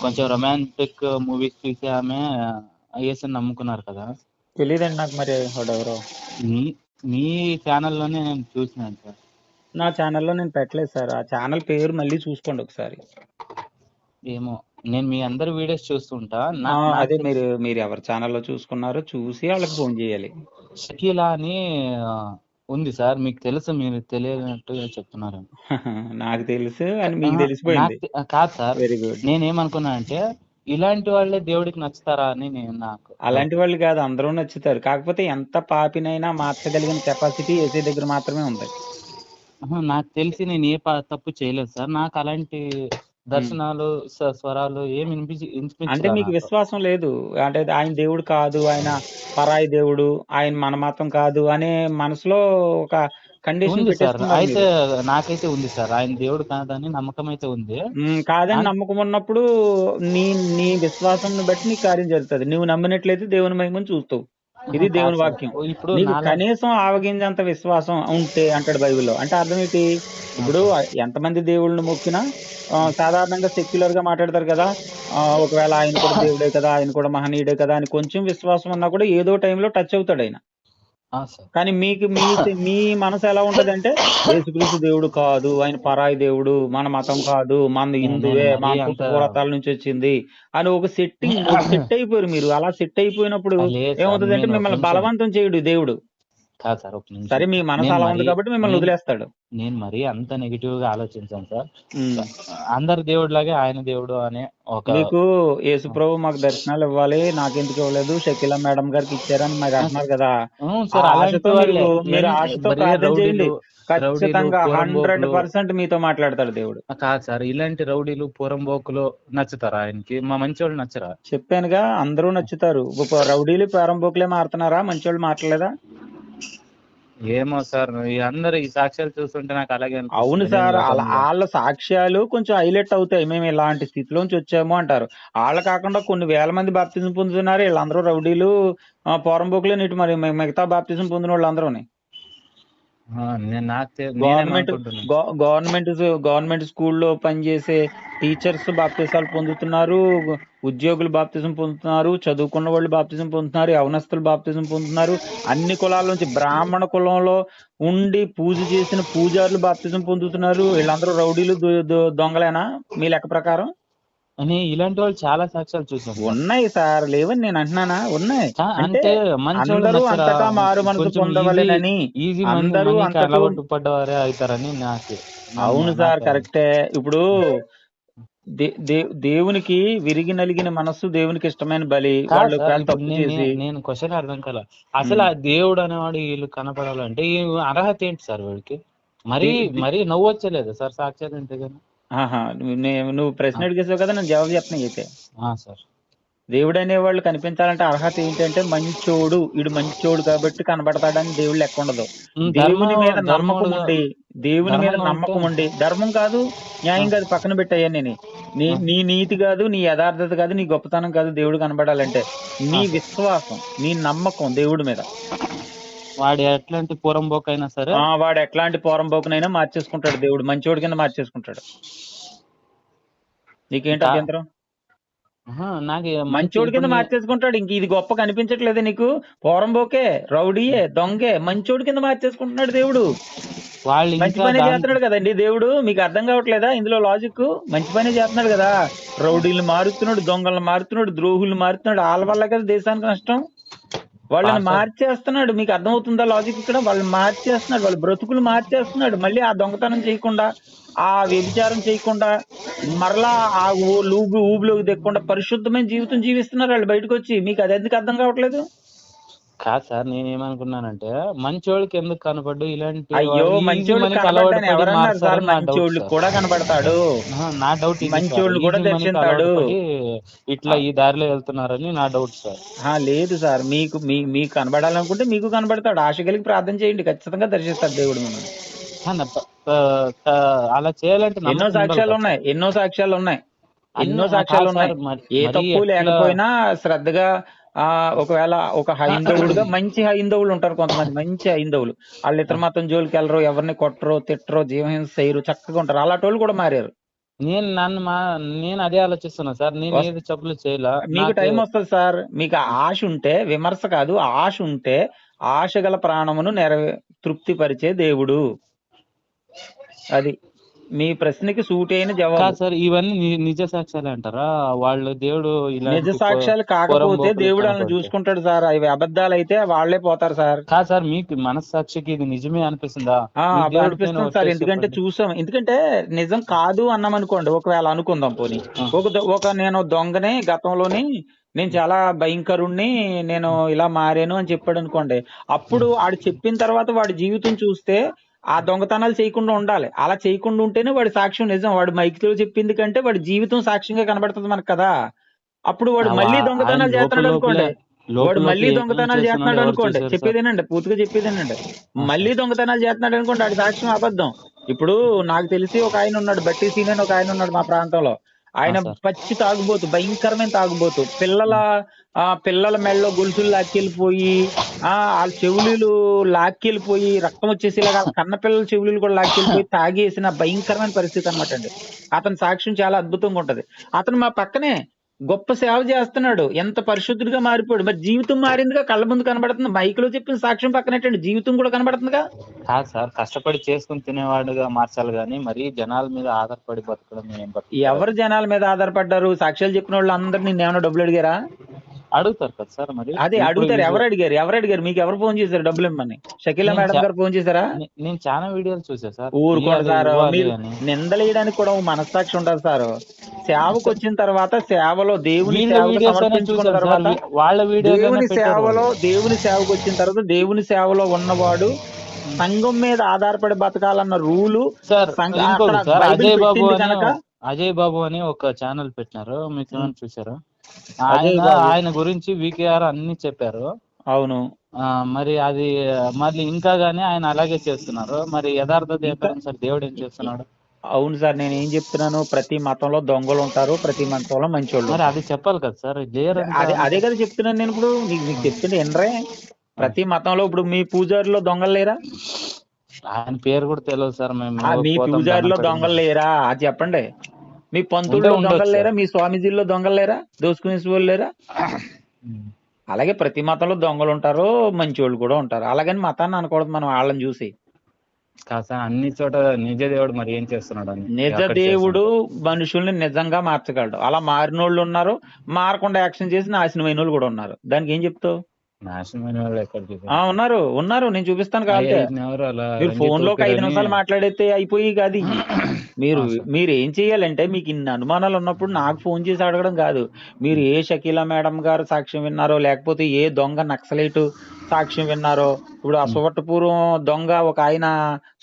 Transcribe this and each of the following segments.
కొంచెం romantic movies చూసి ఆమె యేసుని నమ్ముకున్నారు కదా. తెలియదండి నాకు మరి వాడెవరో. మీ మీ ఛానల్లోనే నేను చూసినాను సార్. నా ఛానల్లో నేను పెట్టలేదు సార్. ఆ ఛానల్ పేరు మళ్ళీ చూసుకోండి ఒకసారి. ఏమో నేను మీ అందరి వీడియోస్ చూస్తుంటా. నా- అదే మీరు మీరు ఎవరి ఛానల్లో చూసుకున్నారో చూసి వాళ్ళకి ఫోన్ చేయాలి. షకీలా అని ఉంది సార్. మీకు తెలుసు మీరు తెలియనట్టుగా చెప్తున్నారు. నాకు తెలుసు అని మీకు తెలిసిపోయింది. కాదు సార్. వెరీ గుడ్ నేనేమనుకున్నా అంటే ఇలాంటి వాళ్ళే దేవుడికి నచ్చుతారా అని నేను నాకు. అలాంటి వాళ్ళు కాదు అందరూ నచ్చుతారు. కాకపోతే ఎంత పాపినైనా మార్చగలిగిన కెపాసిటీ ఏసీ దగ్గర మాత్రమే ఉంది. నాకు తెలిసి నేను ఏ తప్పు చేయలేదు సార్. నాకు అలాంటి దర్శనాలు స్వరాలు ఏమి వినిపించి అంటే మీకు. విశ్వాసం లేదు. అంటే ఆయన దేవుడు కాదు ఆయన పరాయి దేవుడు ఆయన మన మతం కాదు అనే మనసులో ఒక కండిషన్ సార్. అయితే. నాకైతే ఉంది సార్. ఆయన దేవుడు కాదని నమ్మకం అయితే ఉంది కాదని నమ్మకం ఉన్నప్పుడు నీ నీ విశ్వాసం బట్టి నీ కార్యం జరుగుతుంది. నువ్వు నమ్మినట్లయితే దేవుని మహిమను చూస్తావు. ఇది దేవుని. వాక్యం. ఇప్పుడు నీకు కనీసం ఆవగింజంత విశ్వాసం ఉంటే అంటాడు బైబిల్లో. అంటే అర్థం ఏంటి? ఇప్పుడు ఎంతమంది దేవుళ్ళని మొక్కినా సాధారణంగా సెక్యులర్గా మాట్లాడతారు కదా. ఒకవేళ ఆయన కూడా దేవుడే కదా ఆయన కూడా మహనీయుడే కదా అని కొంచెం విశ్వాసం ఉన్నా కూడా ఏదో టైంలో టచ్ అవుతాడు ఆయన. కానీ మీకు మీ మీ మనసు ఎలా ఉంటదంటే యేసుక్రీస్తు దేవుడు కాదు ఆయన పరాయి దేవుడు మన మతం కాదు మన హిందువే మరీ మా అంత పూర్వతాల నుంచి వచ్చింది అని ఒక సెట్టింగ్ సెట్ అయిపోయారు మీరు. అలా సెట్ అయిపోయినప్పుడు నేను ఒక మిమ్మల్ని బలవంతం చేయడు దేవుడు. కాదు సార్ ఒక నిమిషం. సరే మీ మనసు నేను అలా ఉంది మరీ కాబట్టి మిమ్మల్ని నేను వదిలేస్తాడు. నేను మరీ అంత నెగిటివ్గా ఆలోచించాను సార్. ఉమ్. అందరు దేవుడిలాగే ఆయన దేవుడు అనే ఒక మీకు యేసు ప్రభు మాకు దర్శనాలు ఇవ్వాలి నాకెందుకు ఇవ్వలేదు షకీలా మేడం గారికి ఇచ్చారని మరి అంటున్నారు కదా. అవును ఆ సార్ అలాంటి ఆశతో వాళ్ళే. మీరు ఆశతో బరీ ప్రార్థన చేయండి. రౌడీలు రౌడీలు ఖచ్చితంగా హండ్రెడ్ పోరంబోకులు పర్సెంట్ మీతో మాట్లాడతాడు దేవుడు. కాదు సార్ ఇలాంటి రౌడీలు పోరంబోకులు నచ్చుతారా ఆయనకి? మా మంచి వాళ్ళు నచ్చరా? చెప్పానుగా అందరూ నచ్చుతారు. ఒక రౌడీలు ప్రారంభకులే మారుతున్నారా? మంచోళ్ళు మారలేదా ఏమో సార్ అందరు ఈ సాక్ష్యాలు చూస్తుంటే నాకు అలాగే అవును సార్ వాళ్ళ సాక్ష్యాలు కొంచెం హైలైట్ అవుతాయి. మేము ఇలాంటి స్థితిలోంచి వచ్చాము అంటారు. వాళ్ళు కాకుండా కొన్ని వేల మంది బాప్తిజం పొందుతున్నారు. వీళ్ళందరూ రౌడీలు పోరంబోకులే నీటి మరి మిగతా బాప్తిజం పొందిన వాళ్ళందరూ గవర్నమెంట్ గవర్నమెంట్ గవర్నమెంట్ స్కూల్లో పనిచేసే టీచర్స్ బాప్తిసాలు పొందుతున్నారు. ఉద్యోగులు బాప్తిజం పొందుతున్నారు చదువుకున్న వాళ్ళు బాప్తిజం పొందుతున్నారు యవనస్తులు బాప్తిజం పొందుతున్నారు. అన్ని కులాల నుంచి బ్రాహ్మణ కులంలో ఉండి పూజ చేసిన పూజారులు బాప్తిజం పొందుతున్నారు. వీళ్ళందరూ రౌడీలు దొంగలేనా? మీ లెక్క ప్రకారం? అని ఇలాంటి వాళ్ళు చాలా సాక్ష్యాలు చూసాం ఉన్నాయి సార్. లేవని నేను అంటున్నానా? ఉన్నాయి. అంటే అందరూ అంతటా మారు మనసు పొందవలెనని అందరూ అంతటూ పడ్డవారే అవుతారని నాకు అవును సార్ కరెక్టే. ఇప్పుడు దేవునికి విరిగి నలిగిన మనస్సు దేవునికి ఇష్టమైన బలి వాళ్ళు నేను క్వశ్చన్ అర్థం కాల. అసలు ఆ దేవుడు అనేవాడు వీళ్ళు కనపడాలంటే ఈ అర్హత ఏంటి సార్ వీడికి? మరి మరి నవ్వు వచ్చలేదు సార్ సాక్ష్యాలు ఏంటి నువ్వు ప్రశ్న అడిగేసావు కదా నేను జవాబు చెప్తున్నా అయితే. సార్. దేవుడు అనేవాళ్ళు కనిపించాలంటే అర్హత ఏంటంటే మంచోడు. వీడు మంచోడు కాబట్టి కనబడతాడని దేవుడు లెక్క ఉండదు. దేవుని మీద నమ్మకం ఉండి దేవుని మీద నమ్మకం ఉండి ధర్మం కాదు న్యాయం కాదు పక్కన పెట్టాయా నేను నీ నీ నీతి కాదు నీ యథార్థత కాదు నీ గొప్పతనం కాదు దేవుడు కనబడాలంటే నీ విశ్వాసం నీ నమ్మకం దేవుడి మీద. వాడు ఎట్లాంటి పూరంబోక్ అయినా సరే వాడు ఎట్లాంటి పోరంబోకునైనా మార్చేసుకుంటాడు దేవుడు. మంచోడి కింద మార్చేసుకుంటాడు. నీకేంటి అభ్యంతరం? నాకు మంచి మంచోడి కింద మార్చేసుకుంటాడు. ఇంక ఇది గొప్ప కనిపించట్లేదు నీకు? పోరంబోకే రౌడీయే దొంగే మంచోడి కింద మార్చేసుకుంటున్నాడు దేవుడు. వాళ్ళు మంచి పనే చేస్తున్నాడు కదండి దేవుడు. మీకు అర్థం కావట్లేదా ఇందులో లాజిక్ మంచి పనే చేస్తున్నాడు కదా. రౌడీలు మారుతున్నాడు దొంగలను మారుతున్నాడు ద్రోహులు మారుతున్నాడు వాళ్ళ వల్ల కదా దేశానికి నష్టం? వాళ్ళని మార్చేస్తున్నాడు. మీకు అర్థమవుతుందా లాజిక్ ఇక్కడ? వాళ్ళని మార్చేస్తున్నాడు. వాళ్ళ బ్రతుకులు మార్చేస్తున్నాడు. మళ్ళీ ఆ దొంగతనం చేయకుండా ఆ వ్యభిచారం చేయకుండా మరలా ఆ లూబు ఊబిలోకి దిక్కకుండా పరిశుద్ధమైన జీవితం జీవిస్తున్నారు వాళ్ళు బయటకు వచ్చి. మీకు అది ఎందుకు అర్థం కావట్లేదు? కాదు సార్ నేను ఏమనుకున్నానంటే మంచోళ్ళకి ఎందుకు కనపడ్డు? ఇలాంటి అయ్యో మంచోళ్ళు కూడా కనబడతాడు ఆహా, నా డౌట్ మంచోళ్ళు కూడా పడి ఇట్లా ఈ దారిలో వెళ్తున్నారని నా డౌట్ సార్. లేదు సార్. మీకు మీ మీకు కనబడాలనుకుంటే మీకు కనబడతాడు. ఆశ కలిగి ప్రార్థన చేయండి. ఖచ్చితంగా దర్శిస్తాడు దేవుడు మిమ్మల్ని. అలా చేయాలంటే ఎన్నో సాక్ష్యాలు ఉన్నాయి. ఎన్నో సాక్ష్యాలు ఉన్నాయి. ఎన్నో సాక్ష్యాలు ఉన్నాయి. ఏ తప్పు లేకపోయినా శ్రద్ధగా ఆ ఒకవేళ ఒక హైందవుడుగా మంచి హైందవులు ఉంటారు కొంతమంది మంచి హైందవులు. వాళ్ళు ఇతర మతం జోలికి వెళ్ళరు ఎవరిని కొట్టరు తిట్టరు జీవహింస చేయరు చక్కగా ఉంటారు. అలాంటి వాళ్ళు కూడా మారారు. నేను నన్ను మా నేను అదే ఆలోచిస్తున్నా సార్. నేను ఏది తప్పులు చేయలా. మీకు టైం వస్తుంది సార్. మీకు ఆశ ఉంటే విమర్శ కాదు ఆశ ఉంటే ఆశ గల ప్రాణమును నెరవే తృప్తిపరిచే దేవుడు. అది. మీ ప్రశ్నకి సూటి అయిన కాదు జవాబు సార్ ఇవన్నీ ని- నిజ సాక్ష్యాలు అంటారా? వాళ్ళు దేవుడు నిజ సాక్ష్యాలు కాకపోతే పొరంబోకులు దేవుడు వాళ్ళని కనపడితే. చూసుకుంటాడు సార్. అవి అబద్ధాలు అయితే వాళ్ళే పోతారు సార్. కాదు సార్ మీకు మనస్సాక్షికి ఇది నిజమే అనిపిస్తుందా? ఆ మీ అప్పుడు దేవుడి పైన అనిపిస్తుంది సార్. ఒట్టేసి ఎందుకంటే చెప్పండి. చూసాం. ఎందుకంటే నిజం కాదు అన్నాం అనుకోండి ఒకవేళ అనుకుందాం పోనీ. ఆ. ఒక దొ- ఒక నేను దొంగని గతంలోని నేను చాలా భయంకరుణ్ణి నేను ఇలా మారాను అని చెప్పాడు అనుకోండి అప్పుడు ఆడు చెప్పిన తర్వాత వాడి జీవితం చూస్తే ఆ దొంగతనాలు చేయకుండా ఉండాలి. అలా చేయకుండా ఉంటేనే వాడి సాక్ష్యం నిజం. వాడు మైక్లో చెప్పింది కంటే వాడి జీవితం సాక్ష్యంగా కనబడుతుంది మనకు కదా. అప్పుడు వాడు మళ్ళీ దొంగతనాలు చేస్తున్నాడు అనుకోండి. వాడు మళ్ళీ దొంగతనాలు చేస్తున్నాడో అనుకోండి? చెప్పేదేనండి. పూర్తిగా చెప్పేదేనండి. మళ్ళీ దొంగతనాలు చేస్తున్నాడు అనుకోండి. ఆడి సాక్ష్యం అబద్ధం. ఇప్పుడు నాకు తెలిసి ఒక ఆయన ఉన్నాడు. బట్టి సీన్ అని ఒక ఆయన ఉన్నాడు మా ప్రాంతంలో. ఆయన. పచ్చి తాగుబోతు భయంకరమైన తాగుబోతు. పిల్లల ఆ పిల్లల మెడలో గొలుసులు లాక్కెళ్ళిపోయి ఆ వాళ్ళ చెవులు లాక్కెళ్ళిపోయి రక్తం వచ్చేసేలాగా కన్న పిల్లల చెవులు కూడా లాక్కెళ్ళిపోయి తాగేసిన భయంకరమైన పరిస్థితి అనమాట అండి. అతని సాక్ష్యం చాలా అద్భుతంగా ఉంటది. అతను మా పక్కనే గొప్ప సేవ చేస్తున్నాడు. ఎంత పరిశుద్ధుడిగా మారిపోయాడు. మరి జీవితం మారిందిగా? కళ్ళ ముందు కనబడుతుంది. మైక్లో చెప్పిన సాక్ష్యం పక్కనేటండి జీవితం కూడా కనబడుతుందిగా? కాదు సార్. కష్టపడి చేసుకుని తినేవాడుగా మార్చాలి కానీ మరి జనాల మీద ఆధారపడి బతకడం ఎవరు జనాల మీద ఆధారపడ్డారు? సాక్ష్యాలు చెప్పిన వాళ్ళు అందరు నేను ఏమైనా డబ్బులు అడిగారా? అడుగుతారు కదా సార్ మరి? అదే అడుగుతారు ఎవరు అడిగారు? ఎవరు అడిగారు? మీకు ఎవరు ఫోన్ చేశారు డబ్బులు ఇమ్మని? షకీలా మేడం గారు ఫోన్ చేశారా? నేను చాలా వీడియోలు చూసా సార్. ఊరుకోండి సార్. నిందలేయడానికి కూడా మనస్సాక్షి ఉండాలి సార్. సేవకు వచ్చిన తర్వాత సేవలో దేవుని సమర్పించుకున్న తర్వాత వాళ్ళ వీడియోస్ దేవుని సేవలో దేవుని సేవకు వచ్చిన తర్వాత దేవుని సేవలో ఉన్నవాడు సంఘం మీద ఆధారపడి బతకాలన్న రూలు సార్ అజయ్ బాబు అజయ్ బాబు అని ఒక ఛానల్ పెట్టినారు. మీకు ఏమైనా చూసారా? ఆయన. ఆయన గురించి వికేఆర్ అన్ని చెప్పారు. అవును. ఆ, మరి అది మళ్ళీ ఇంకా గానీ ఆయన అలాగే చేస్తున్నారు. మరి ఉంది సార్ దేవుడు ఏం చేస్తున్నాడు? అవును సార్ నేను ఏం చెప్తున్నాను? ప్రతి మతంలో దొంగలు ఉంటారు ప్రతి మతంలో మంచోళ్ళు మరి అది చెప్పాలి కదా సార్ అదే కాదు. అదే కదా చెప్తున్నాను నేను ఇప్పుడు. నీకు నీకు చెప్తుంటే ఎనరే ప్రతి మతంలో ఇప్పుడు మీ పూజారిలో దొంగలు లేరా? ఆయన పేరు కూడా తెలియదు సార్ మేము మీ పూజారిలో దొంగలు లేరా? అది చెప్పండి. మీ పంతుల్లో ఉండొచ్చు. దొంగలు లేరా. మీ స్వామీజీల్లో దొంగలు లేరా? దోసుకునే వాళ్ళు లేరా. అలాగే ప్రతి మతంలో దొంగలు ఉంటారు మంచి వాళ్ళు కూడా ఉంటారు. అలాగని మతాన్ని అనకూడదు మనం వాళ్ళని చూసి. అన్ని చోట నిజ దేవుడు మరి ఏం చేస్తున్నాడు అని నిజ దేవుడు మనుషుల్ని నిజంగా మార్చగలడు. అలా మారినోళ్ళు ఉన్నారు మారకుండా యాక్షన్ చేసి నాశనమైన వాళ్ళు కూడా ఉన్నారు. దానికి ఏం చెప్తావు? నాశనమైన వాళ్ళు ఎక్కడ చూసారు? ఆ ఉన్నారు ఉన్నారు నేను చూపిస్తాను కాబట్టి ఐదు ఎవరు అలా మీరు ఫోన్లో ఒక ఐదు నిమిషాలు మాట్లాడితే అయిపోయి కాదు. మీరు. మీరు ఏం చేయాలంటే మీకు ఇన్ని అనుమానాలు ఉన్నప్పుడు నాకు ఫోన్ చేసి అడగడం కాదు మీరు ఏ షకీలా మేడం గారు సాక్ష్యం విన్నారో లేకపోతే ఏ దొంగ నక్సలైట్ సాక్ష్యం విన్నారో ఇప్పుడు ఆ సువట్టపూర్వం దొంగ ఒక ఆయన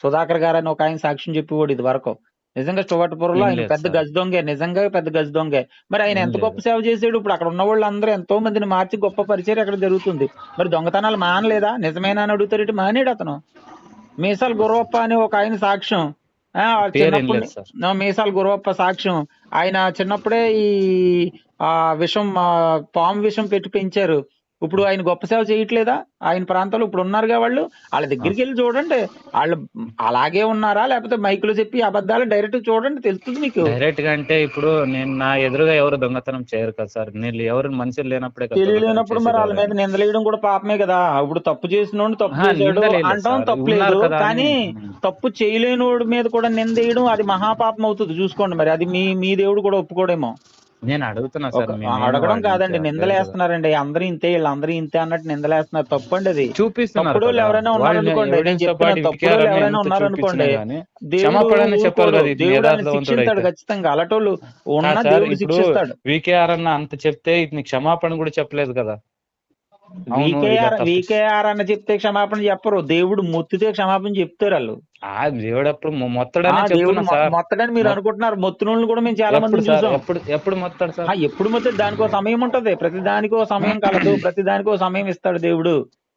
సుధాకర్ గారు అని ఒక ఆయన సాక్ష్యం చెప్పేవాడు ఇది వరకు నిజంగా సువట్టపూర్లో ఆయన పెద్ద. గజ దొంగే నిజంగా పెద్ద గజ దొంగే. మరి ఆయన ఎంత. గొప్ప సేవ చేసాడు ఇప్పుడు అక్కడ ఉన్న వాళ్ళందరూ ఎంతో మందిని మార్చి గొప్ప పరిచయం అక్కడ జరుగుతుంది? మరి దొంగతనాలు మానలేదా? నిజమేనా అని అడుగుతారు మానేడు అతను. మీసాల గురవప్ప అనే ఒక ఆయన సాక్ష్యం. మీసాల గురవప్ప సాక్ష్యం. ఆయన చిన్నప్పుడే ఈ ఆ విషం పాము విషం పెట్టి పెంచారు. ఇప్పుడు ఆయన గొప్ప సేవ చేయట్లేదా? ఆయన ప్రాంతాల్లో ఇప్పుడు ఉన్నారుగా వాళ్ళు? వాళ్ళ దగ్గరికి వెళ్ళి చూడండి. వాళ్ళు అలాగే ఉన్నారా? లేకపోతే మైకులో చెప్పి అబద్ధాలు డైరెక్ట్ చూడండి తెలుస్తుంది మీకు. డైరెక్ట్గా అంటే ఇప్పుడు నేను నా ఎదురుగా ఎవరు దొంగతనం చేయరు కదా సార్. నేను ఎవరు మనుషులు లేనప్పుడే తెలియలేనప్పుడు మరి వాళ్ళ మీద నిందలేయడం కూడా పాపమే కదా. ఇప్పుడు తప్పు చేసినోడు తప్పు చేశాడు అంటాం ఉన్నారు కదా కానీ. తప్పు చేయలేనోడి మీద కూడా నిందేయడం అది మహాపాపం అవుతుంది. చూసుకోండి మరి. అది మీ మీ దేవుడు కూడా ఒప్పుకోడేమో. నేను అడుగుతున్నా సార్ అడగడం కాదండి. నిందలేస్తున్నారండి. అందరూ ఇంతే వీళ్ళందరూ ఇంతే అన్నట్టు నిందలేస్తున్నారు. తప్పండి అది. చూపిస్తున్నారు. ఎవరైనా ఉన్నారనుకోండి, వికేఆర్ క్షమాపణ చెప్పాలి కదా దేవుడు శిక్షిస్తాడు. ఖచ్చితంగా. అలాటోళ్ళు ఉన్న దేవుడు శిక్షిస్తాడు. అన్న అంత చెప్తే ఇతని క్షమాపణ కూడా చెప్పలేదు కదా. వీకేఆర్ చెప్తే క్షమాపణ చెప్పరు. దేవుడు మొత్తితే క్షమాపణ చెప్తారు వాళ్ళు. ఆ దేవుడు అప్పుడు మొత్తడనే మొత్తడని మీరు అనుకుంటున్నారు. మొత్తునోళ్ళని కూడా మేము చాలా ఎప్పుడు మంది చూసాం. ఎప్పుడు ఎప్పుడు మొత్తాడు సార్? ఎప్పుడు మొత్తం దానికో సమయం ఉంటది. ప్రతి దానికో సమయం కలదు. ప్రతి దానికో సమయం ఇస్తాడు దేవుడు.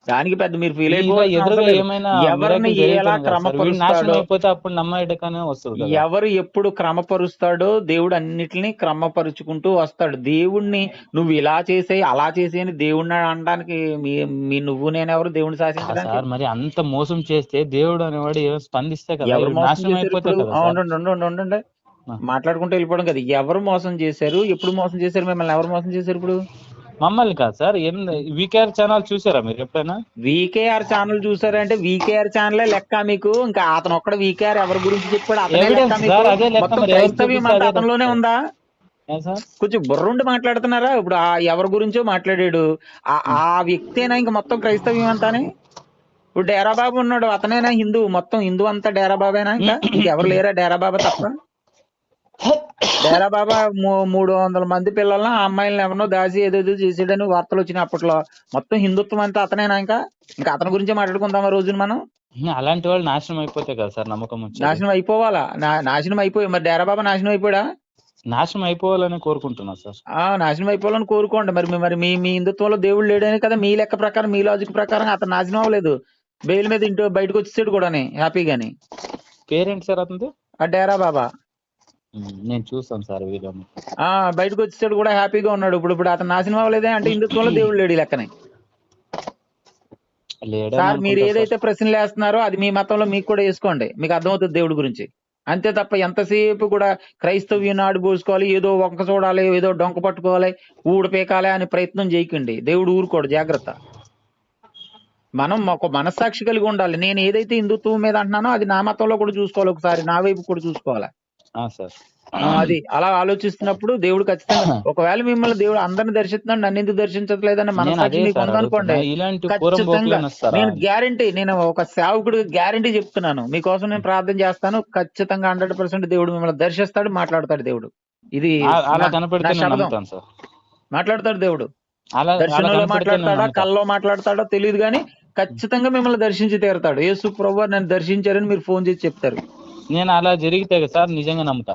దానికి పెద్ద మీరు ఫీల్ ఎవరిని ఎలా క్రమపరుస్తాడో అప్పుడు నమ్మేటకనే వస్తుంది కదా. ఎవరు ఎప్పుడు క్రమపరుస్తాడో దేవుడు అన్నిటిని క్రమపరుచుకుంటూ వస్తాడు. దేవుణ్ణి నువ్వు ఇలా చేసే అలా చేసే అని దేవుణ్ణి అనడానికి మీ నువ్వు నేనెవరు దేవుని సార్ మరి అంత మోసం చేస్తే దేవుడు అనేవాడు స్పందిస్తే కదా నాశనం. ఉండండి. మాట్లాడుకుంటూ వెళ్ళిపోవడం కదా. ఎవరు మోసం చేశారు? ఎప్పుడు మోసం చేశారు? మిమ్మల్ని ఎవరు మోసం చేశారు ఇప్పుడు? మమ్మల్ని కాదు సార్ ఏం వీకేఆర్ ఛానల్ చూసారా మీరు ఎప్పుడైనా? వీకేఆర్ ఛానల్ చూసారంటే వీకేఆర్ ఛానలే లెక్క మీకు. ఇంకా అతను ఒక్కడ వీకేఆర్ ఎవరి గురించి చెప్పాడు అతనే లెక్క మీకు. అతనిలోనే. ఉందా? కొంచెం బుర్రుండి మాట్లాడుతున్నారా? ఇప్పుడు ఆ ఎవరి గురించో మాట్లాడాడు. ఆ వ్యక్తేనా ఇంకా మొత్తం క్రైస్తవ్యం అంతానే ఇప్పుడు డేరా బాబు ఉన్నాడు అతనేనా హిందూ? మొత్తం హిందూ అంతా డేరా బాబేనా ఇంకా? ఎవరు లేరా డేరా బాబా తప్ప? డేరా బాబా మూడు వందల మంది పిల్లల్ని ఆ అమ్మాయిలను ఎవరినో దాచి ఏదేదో చేసాడని వార్తలు వచ్చినాయి అప్పట్లో. మొత్తం హిందుత్వం అంతా అతనేనా ఇంకా? ఇంకా అతని గురించే మాట్లాడుకుందాం ఆ రోజున మనం? అలాంటి వాళ్ళు నాశనం అయిపోతే కదా సార్ నమ్మకం నాశనం అయిపోవాలా? నాశనం అయిపోయి మరి డేరా బాబా నాశనం అయిపోయాడా? నాశనం అయిపోవాలని కోరుకుంటున్నా సార్. ఆ నాశనం అయిపోవాలని కోరుకోండి. మరి మరి మీ మీ హిందుత్వంలో దేవుడు లేడని కదా మీ లెక్క ప్రకారం మీ లాజిక్ ప్రకారం అతను నాశనం అవ్వలేదు. బెయిల్ మీద ఇంటూ బయటకు వచ్చేసాడు కూడాని హ్యాపీగాని. పేరెంట్ సార్ అతనిది? ఆ డేరా బాబా. నేను చూస్తాను సార్ వీడియోని ఆ బయటకు వచ్చేసాడు కూడా హ్యాపీగా ఉన్నాడు. ఇప్పుడు ఇప్పుడు అతను నాశనం అవ్వలేదే అంటే హిందుత్వంలో దేవుడు లేడు లెక్కనే. సార్ మీరు ఏదైతే ప్రశ్నలు వేస్తున్నారో అది మీ మతంలో మీకు కూడా వేసుకోండి. మీకు అర్థమవుతుంది దేవుడి గురించి. అంతే తప్ప ఎంతసేపు కూడా క్రైస్తవ్యం నాడు పోసుకోవాలి ఏదో వంక చూడాలి ఏదో డొంక పట్టుకోవాలి ఊడ పీకాలి అని ప్రయత్నం చేయకండి. దేవుడు ఊరుకోడు జాగ్రత్త. మనం ఒక మనస్సాక్షి కలిగి ఉండాలి. నేను ఏదైతే హిందుత్వం మీద అంటున్నానో అది నా మతంలో కూడా చూసుకోవాలి ఒకసారి నా వైపు కూడా చూసుకోవాలి. సార్. అది అలా ఆలోచిస్తున్నప్పుడు దేవుడు ఖచ్చితంగా ఒకవేళ మిమ్మల్ని దేవుడు అందరిని దర్శిస్తున్నాడు నన్ను ఎందుకు దర్శించట్లేదని మనసాక్షి అదే మీకు ఉందనుకోండి. ఖచ్చితంగా నేను గ్యారంటీ నేను ఒక సేవకుడు గ్యారంటీ చెప్తున్నాను. మీకోసం నేను ప్రార్థన చేస్తాను. ఖచ్చితంగా హండ్రెడ్ పర్సెంట్ దేవుడు మిమ్మల్ని దర్శిస్తాడు మాట్లాడతాడు దేవుడు. ఇది అలా మాట్లాడతాడు దేవుడు. దర్శనంలో మాట్లాడతాడా? కల్లో మాట్లాడతాడో? తెలియదు కానీ ఖచ్చితంగా మిమ్మల్ని దర్శించి తీరుతాడు. యేసు ప్రభు నన్ను దర్శించారని మీరు ఫోన్ చేసి చెప్తారు. నేను అలా జరిగితే కదా సార్ నిజంగా నమ్ముతా.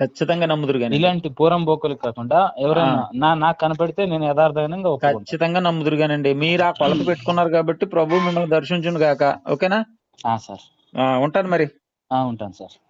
ఖచ్చితంగా నమ్ముదురు కానీ ఇలాంటి పూరం బోకులు కాకుండా ఎవరైనా నా నాకు కనపడితే నేను యథార్థంగా ఖచ్చితంగా నమ్ముదురు కానండి మీరు ఆ కొలత పెట్టుకున్నారు కాబట్టి ప్రభు మిమ్మల్ని దర్శించును గాక. ఓకేనా? ఆ, సార్. ఆ, ఉంటాను మరి. ఆ, ఉంటాను సార్.